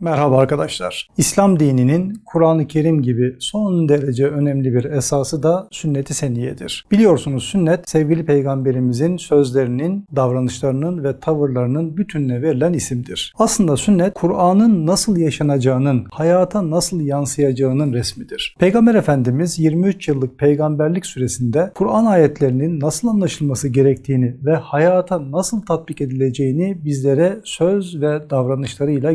Merhaba arkadaşlar. İslam dininin Kur'an-ı Kerim gibi son derece önemli bir esası da sünnet-i seniyedir. Biliyorsunuz sünnet sevgili peygamberimizin sözlerinin, davranışlarının ve tavırlarının bütününe verilen isimdir. Aslında sünnet Kur'an'ın nasıl yaşanacağının, hayata nasıl yansıyacağının resmidir. Peygamber Efendimiz 23 yıllık peygamberlik süresinde Kur'an ayetlerinin nasıl anlaşılması gerektiğini ve hayata nasıl tatbik edileceğini bizlere söz ve davranışlarıyla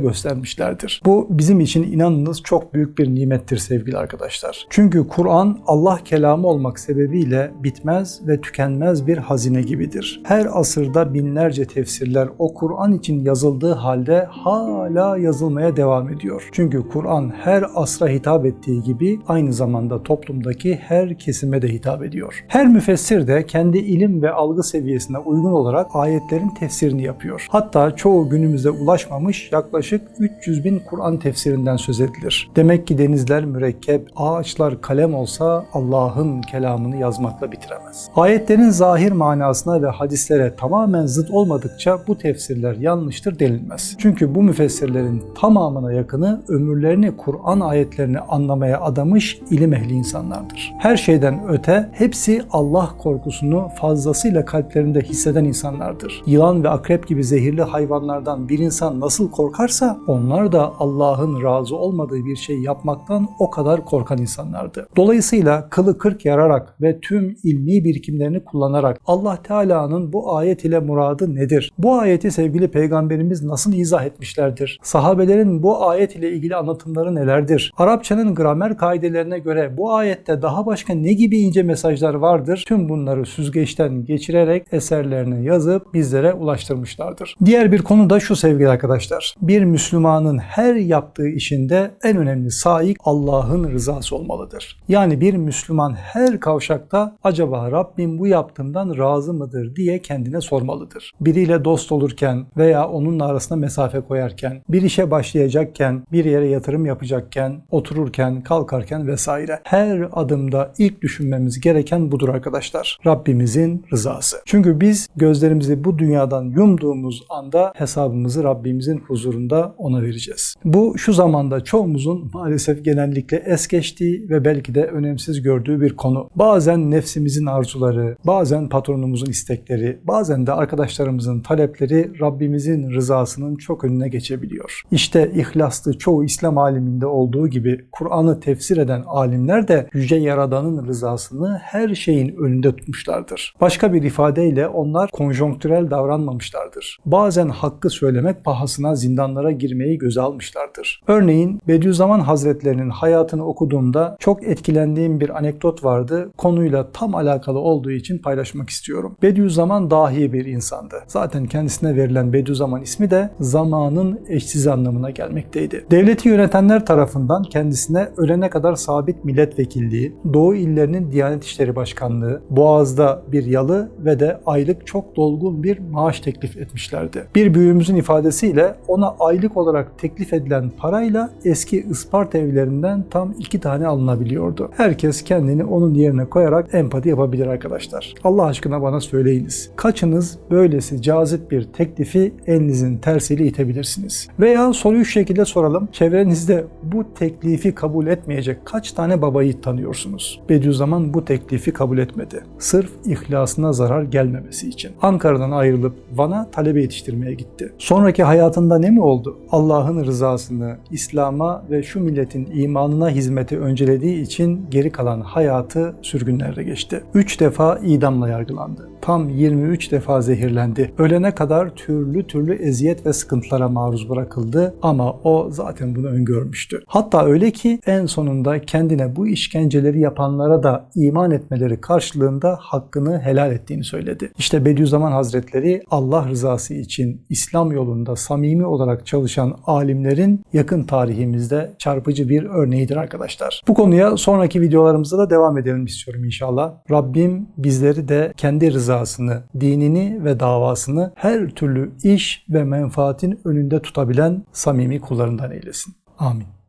göstermişlerdir. Bu bizim için inanınız çok büyük bir nimettir sevgili arkadaşlar. Çünkü Kur'an Allah kelamı olmak sebebiyle bitmez ve tükenmez bir hazine gibidir. Her asırda binlerce tefsirler o Kur'an için yazıldığı halde hala yazılmaya devam ediyor. Çünkü Kur'an her asra hitap ettiği gibi aynı zamanda toplumdaki her kesime de hitap ediyor. Her müfessir de kendi ilim ve algı seviyesine uygun olarak ayetlerin tefsirini yapıyor. Hatta çoğu günümüze ulaşmamış yaklaşık 300 bin Kur'an tefsirinden söz edilir. Demek ki denizler mürekkep, ağaçlar kalem olsa Allah'ın kelamını yazmakla bitiremez. Ayetlerin zahir manasına ve hadislere tamamen zıt olmadıkça bu tefsirler yanlıştır denilmez. Çünkü bu müfessirlerin tamamına yakını ömürlerini Kur'an ayetlerini anlamaya adamış ilim ehli insanlardır. Her şeyden öte hepsi Allah korkusunu fazlasıyla kalplerinde hisseden insanlardır. Yılan ve akrep gibi zehirli hayvanlardan bir insan nasıl korkarsa onlar da Allah'ın razı olmadığı bir şey yapmaktan o kadar korkan insanlardı. Dolayısıyla kılı kırk yararak ve tüm ilmi birikimlerini kullanarak Allah Teala'nın bu ayet ile muradı nedir? Bu ayeti sevgili peygamberimiz nasıl izah etmişlerdir? Sahabelerin bu ayet ile ilgili anlatımları nelerdir? Arapçanın gramer kaidelerine göre bu ayette daha başka ne gibi ince mesajlar vardır? Tüm bunları süzgeçten geçirerek eserlerine yazıp bizlere ulaştırmışlardır. Diğer bir konu da şu sevgili arkadaşlar. Bir Müslümanın her yaptığı işinde en önemli saik Allah'ın rızası olmalıdır. Yani bir Müslüman her kavşakta acaba Rabbim bu yaptığımdan razı mıdır diye kendine sormalıdır. Biriyle dost olurken veya onunla arasına mesafe koyarken, bir işe başlayacakken, bir yere yatırım yapacakken, otururken, kalkarken vesaire. Her adımda ilk düşünmemiz gereken budur arkadaşlar. Rabbimizin rızası. Çünkü biz gözlerimizi bu dünyadan yumduğumuz anda hesabımızı Rabbimizin huzurunda ona vereceğiz. Bu şu zamanda çoğumuzun maalesef genellikle es geçtiği ve belki de önemsiz gördüğü bir konu. Bazen nefsimizin arzuları, bazen patronumuzun istekleri, bazen de arkadaşlarımızın talepleri Rabbimizin rızasının çok önüne geçebiliyor. İşte ihlaslı çoğu İslam aliminde olduğu gibi Kur'an'ı tefsir eden alimler de Yüce Yaradan'ın rızasını her şeyin önünde tutmuşlardır. Başka bir ifadeyle onlar konjonktürel davranmamışlardır. Bazen hakkı söylemek pahasına zindanlara girmeyi göze almışlardır. Örneğin Bediüzzaman Hazretlerinin hayatını okuduğumda çok etkilendiğim bir anekdot vardı. Konuyla tam alakalı olduğu için paylaşmak istiyorum. Bediüzzaman dahi bir insandı. Zaten kendisine verilen Bediüzzaman ismi de zamanın eşsiz anlamına gelmekteydi. Devleti yönetenler tarafından kendisine ölene kadar sabit milletvekilliği, Doğu illerinin Diyanet İşleri Başkanlığı, Boğaz'da bir yalı ve de aylık çok dolgun bir maaş teklif etmişlerdi. Bir büyüğümüzün ifadesiyle ona aylık olarak teklif edilen parayla eski Isparta evlerinden tam iki tane alınabiliyordu. Herkes kendini onun yerine koyarak empati yapabilir arkadaşlar. Allah aşkına bana söyleyiniz. Kaçınız böylesi cazip bir teklifi elinizin tersiyle itebilirsiniz? Veya soruyu şu şekilde soralım. Çevrenizde bu teklifi kabul etmeyecek kaç tane babayı tanıyorsunuz? Bediüzzaman bu teklifi kabul etmedi. Sırf ihlasına zarar gelmemesi için. Ankara'dan ayrılıp Van'a talebe yetiştirmeye gitti. Sonraki hayatında ne mi oldu? Allah'ın rızasını, İslam'a ve şu milletin imanına hizmeti öncelediği için geri kalan hayatı sürgünlerde geçti. Üç defa idamla yargılandı. Tam 23 defa zehirlendi. Ölene kadar türlü türlü eziyet ve sıkıntılara maruz bırakıldı ama o zaten bunu öngörmüştü. Hatta öyle ki en sonunda kendine bu işkenceleri yapanlara da iman etmeleri karşılığında hakkını helal ettiğini söyledi. İşte Bediüzzaman Hazretleri Allah rızası için İslam yolunda samimi olarak çalışan alimlerin yakın tarihimizde çarpıcı bir örneğidir arkadaşlar. Bu konuya sonraki videolarımızda da devam edelim istiyorum inşallah. Rabbim bizleri de kendi rızasını, dinini ve davasını her türlü iş ve menfaatin önünde tutabilen samimi kullarından eylesin. Amin.